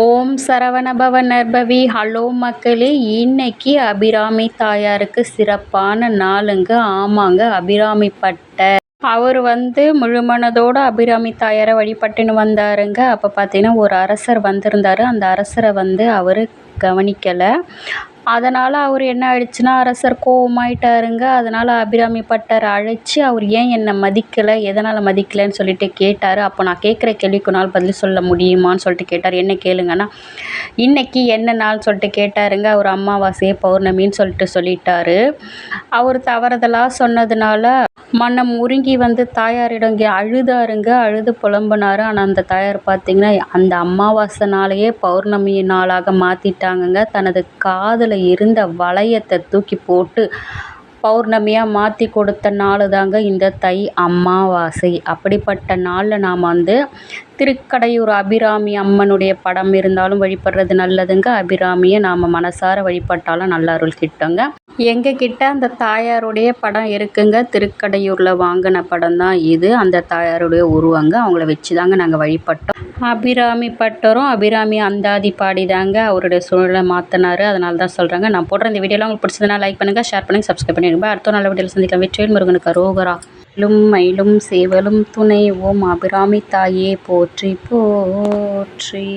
ஓம் Saravanabhava நர்பவி. Hello மக்களே இன்னைக்கு அபிராமி தாயாருக்கு சிறப்பான நாளுங்க. ஆமாங்க அபிராமி பட்டை. அவர் வந்து முழுமனதோடு அபிராமி தாயாரை வழிபட்டுன்னு வந்தாருங்க. அப்போ பார்த்தீங்கன்னா ஒரு அரசர் வந்திருந்தார். அந்த அரசரை வந்து அவர் கவனிக்கலை. அதனால் அவர் என்ன ஆயிடுச்சுன்னா அரசர் கோவமாயிட்டாருங்க. அதனால் அபிராமி பட்டரை அழைச்சி அவர் ஏன் என்னை மதிக்கலை எதனால் மதிக்கலைன்னு சொல்லிட்டு கேட்டார். அப்போ நான் கேட்குற கேள்விக்கு நாள் பதில் சொல்ல முடியுமான்னு சொல்லிட்டு கேட்டார். என்ன கேளுங்கன்னா இன்னைக்கு என்ன நாள் சொல்லிட்டு கேட்டாருங்க. அவர் அமாவாசை பௌர்ணமின்னு சொல்லிட்டு சொல்லிட்டாரு. அவர் தவறுதலாக சொன்னதுனால மன்னம் உருங்கி வந்து தாயாரிடம் இங்கே அழுதாருங்க. அழுது புலம்புனார். ஆனால் அந்த தாயார் பார்த்தீங்கன்னா அந்த அமாவாசை நாளையே பௌர்ணமி நாளாக மாற்றிட்டாங்கங்க தனது காதல் இருந்த வளையத்தை தூக்கி போட்டு பௌர்ணமியாக மாற்றி கொடுத்த நாள் தாங்க இந்த தை அமாவாசை. அப்படிப்பட்ட நாளில் நாம் வந்து திருக்கடையூர் அபிராமி அம்மனுடைய படம் இருந்தாலும் வழிபடுறது நல்லதுங்க. அபிராமியை நாம் மனசார வழிபட்டாலும் நல்ல அருள் கிட்டோங்க. எங்கள் கிட்ட அந்த தாயாருடைய படம் இருக்குங்க. திருக்கடையூரில் வாங்கின படம் தான் இது. அந்த தாயாருடைய உருவங்க அவங்கள வச்சு தாங்க நாங்கள் வழிபட்டோம். அபிராமி பட்டரும் அபிராமி அந்தாதி பாடி தாங்க அவருடைய சூழலை மாற்றினார் அதனால தான் சொல்கிறாங்க நான் போடுற இந்த வீடியோலாம் உங்களுக்கு பிடிச்சதுனா லைக் பண்ணுங்கள் ஷேர் பண்ணுங்கள் சப்ஸ்கிரைப் பண்ணிடுங்க அடுத்த நல்ல வீடியோவில் சந்திக்கலாம். வெற்றிவேல் முருகனுக்கு ரோகரா லும் மயிலும் சேவலும் துணை ஓம் அபிராமி தாயே போற்றி போற்றி.